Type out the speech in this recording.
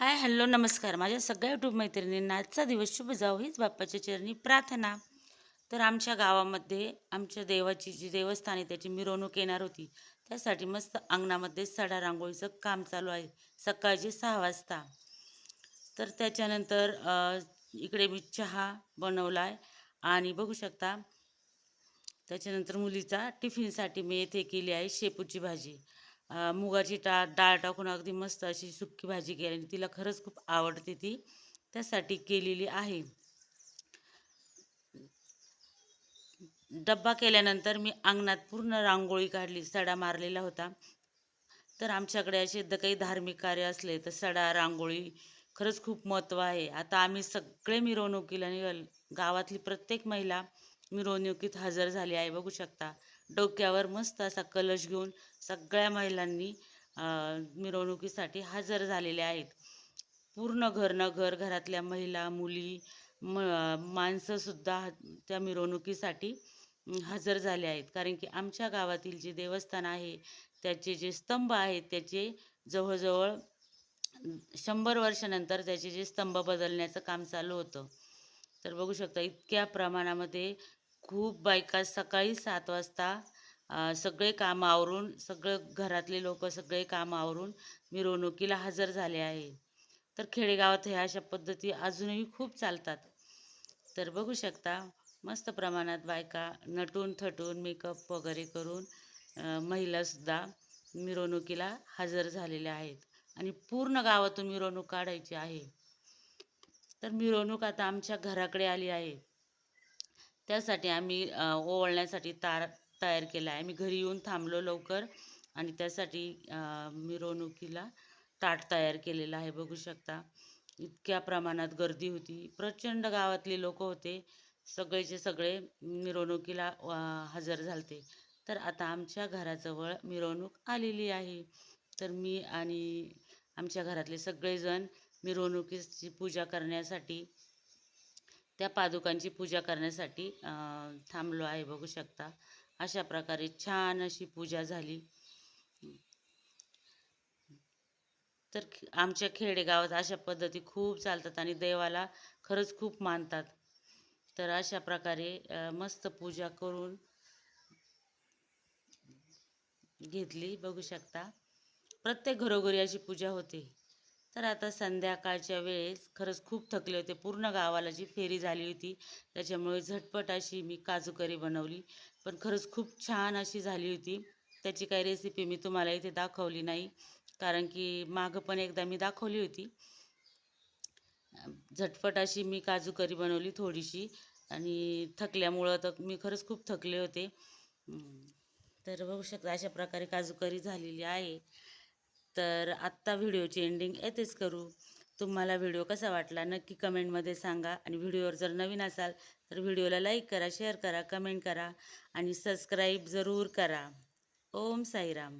Hi hello नमस्कार. माझ्या सगळ्या यूट्यूब मैत्रिणींना आजचा दिवस शुभ जाऊ हीच बाप्पाच्या चरणी प्रार्थना. तर आमच्या गावामध्ये आमच्या देवाची जी देवस्थान आहे त्याची मिरवणूक येणार होती. त्यासाठी मस्त अंगणामध्ये सडा रांगोळीचं काम चालू आहे सकाळचे सहा वाजता. तर त्याच्यानंतर इकडे मी चहा बनवला आहे आणि बघू शकता त्याच्यानंतर मुलीचा टिफिनसाठी मी येथे केली आहे शेपूची भाजी. मुगाची डाळ डाळ टाकून अगदी मस्त अशी सुक्की भाजी केली आणि तिला खरंच खूप आवडते ती. त्यासाठी केलेली आहे. डब्बा केल्यानंतर मी अंगणात पूर्ण रांगोळी काढली सडा मारलेला होता. तर आमच्याकडे असे द काही धार्मिक कार्य असले तर सडा रांगोळी खरंच खूप महत्त्व आहे. आता आम्ही सगळे मिरवणुकीला निघाल गावातली प्रत्येक महिला मिरवणुकीत हजर झाली आहे बघू शकता. डोक्यावर मस्त असा कलश घेऊन सगळ्या महिलांनी मिरवणुकीसाठी हजर झालेल्या आहेत. पूर्ण घर न घर घरातल्या महिला मुली म माणसंसुद्धा त्या मिरवणुकीसाठी हजर झाले आहेत. कारण की आमच्या गावातील जे देवस्थान आहे त्याचे जे स्तंभ आहेत त्याचे जवळजवळ शंभर वर्षानंतर त्याचे जे स्तंभ बदलण्याचं काम चालू होतं. तर बघू शकता इतक्या प्रमाणामध्ये खूप बायका सकाळी सात वाजता सगळे काम आवरून सगळं घरातले लोक सगळे काम आवरून मिरवणुकीला हजर झाले आहे. तर खेडेगावात ह्या अशा पद्धती अजूनही खूप चालतात. तर बघू शकता मस्त प्रमाणात बायका नटून थटून मेकअप वगैरे करून महिलासुद्धा मिरवणुकीला हजर झालेल्या आहेत आणि पूर्ण गावातून मिरवणूक काढायची आहे. तर मिरवणूक आता आमच्या घराकडे आली आहे. त्यासाठी आम्ही ओवळण्यासाठी तार तयार केला आहे. आम्ही घरी येऊन थांबलो लवकर आणि त्यासाठी मिरवणुकीला ताट तयार केलेलं आहे. बघू शकता इतक्या प्रमाणात गर्दी होती. प्रचंड गावातले लोक होते. सगळेचे सगळे मिरवणुकीला हजर झालते. तर आता आमच्या घराजवळ मिरवणूक आलेली आहे. तर मी आणि आमच्या घरातले सगळेजण मिरवणुकीची पूजा करण्यासाठी त्या पादुकांची पूजा करण्यासाठी थांबलो आहे बघू शकता. अशा प्रकारे छान अशी पूजा झाली. तर आमच्या खेडेगावात अशा पद्धती खूप चालतात आणि देवाला खरंच खूप मानतात. तर अशा प्रकारे मस्त पूजा करून घेतली बघू शकता. प्रत्येक घरोघरी अशी पूजा होते. तर आता संध्याकाळच्या वेळेस खरंच खूप थकले होते. पूर्ण गावाला जी फेरी झाली होती त्याच्यामुळे झटपट अशी मी काजू करी बनवली. पण खरंच खूप छान अशी झाली होती. त्याची काही रेसिपी मी तुम्हाला इथे दाखवली नाही कारण की मागं पण एकदा मी दाखवली होती. झटपट अशी मी काजू करी बनवली थोडीशी आणि थकल्यामुळं तर मी खरंच खूप थकले होते. तर बघू शकता अशा प्रकारे काजू करी झालेली आहे. तर आत्ता व्हिडिओची एंडिंग येथेच करू. तुम्हाला व्हिडिओ कसा वाटला नक्की कमेंटमध्ये सांगा. आणि व्हिडिओवर जर नवीन असाल तर व्हिडिओला लाईक करा शेअर करा कमेंट करा आणि सबस्क्राईब जरूर करा. ओम साईराम.